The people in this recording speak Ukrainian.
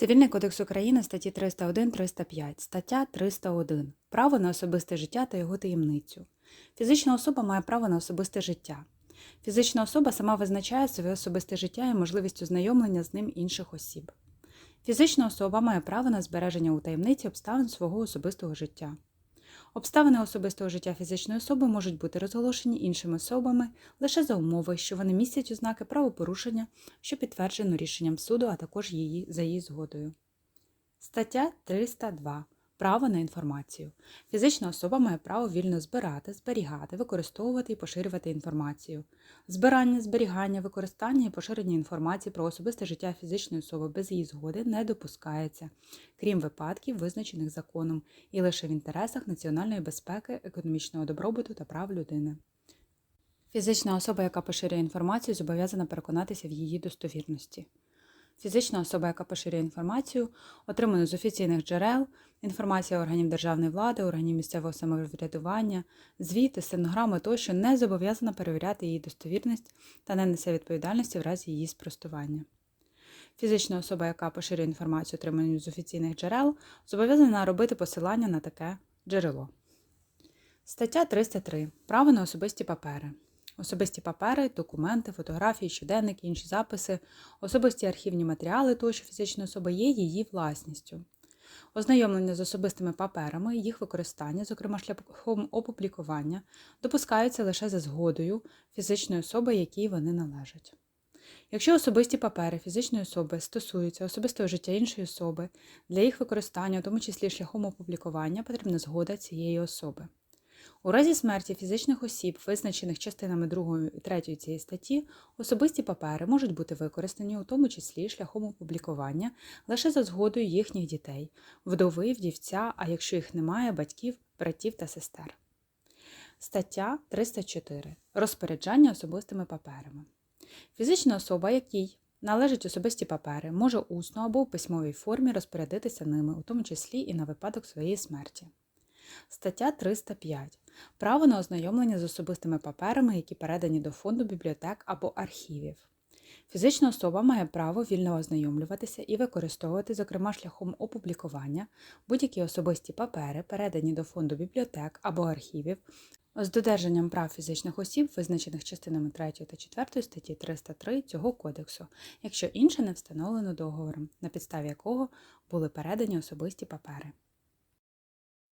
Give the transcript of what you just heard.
Цивільний кодекс України статті 301-305, стаття 301. Право на особисте життя та його таємницю. Фізична особа має право на особисте життя. Фізична особа сама визначає своє особисте життя і можливість ознайомлення з ним інших осіб. Фізична особа має право на збереження у таємниці обставин свого особистого життя. Обставини особистого життя фізичної особи можуть бути розголошені іншими особами лише за умови, що вони містять ознаки правопорушення, що підтверджено рішенням суду, а також її за її згодою. Стаття 302. Право на інформацію. Фізична особа має право вільно збирати, зберігати, використовувати і поширювати інформацію. Збирання, зберігання, використання і поширення інформації про особисте життя фізичної особи без її згоди не допускається, крім випадків, визначених законом, і лише в інтересах національної безпеки, економічного добробуту та прав людини. Фізична особа, яка поширює інформацію, зобов'язана переконатися в її достовірності. Фізична особа, яка поширює інформацію, отриману з офіційних джерел, інформація органів державної влади, органів місцевого самоврядування, звіти, стенограми тощо не зобов'язана перевіряти її достовірність та не несе відповідальності в разі її спростування. Фізична особа, яка поширює інформацію, отриману з офіційних джерел, зобов'язана робити посилання на таке джерело. Стаття 303. Право на особисті папери. Особисті папери, документи, фотографії, щоденники, інші записи, особисті архівні матеріали тощо фізичної особи є її власністю. Ознайомлення з особистими паперами, їх використання, зокрема шляхом опублікування, допускаються лише за згодою фізичної особи, якій вони належать. Якщо особисті папери фізичної особи стосуються особистого життя іншої особи, для їх використання, у тому числі шляхом опублікування, потрібна згода цієї особи. У разі смерті фізичних осіб, визначених частинами 2 і 3 цієї статті, особисті папери можуть бути використані, у тому числі шляхом опублікування, лише за згодою їхніх дітей, вдови, вдівця, а якщо їх немає, батьків, братів та сестер. Стаття 304. Розпоряджання особистими паперами. Фізична особа, якій належать особисті папери, може усно або в письмовій формі розпорядитися ними, у тому числі і на випадок своєї смерті. Стаття 305. Право на ознайомлення з особистими паперами, які передані до фонду бібліотек або архівів. Фізична особа має право вільно ознайомлюватися і використовувати, зокрема шляхом опублікування, будь-які особисті папери, передані до фонду бібліотек або архівів, з додержанням прав фізичних осіб, визначених частинами 3 та 4 статті 303 цього кодексу, якщо інше не встановлено договором, на підставі якого були передані особисті папери.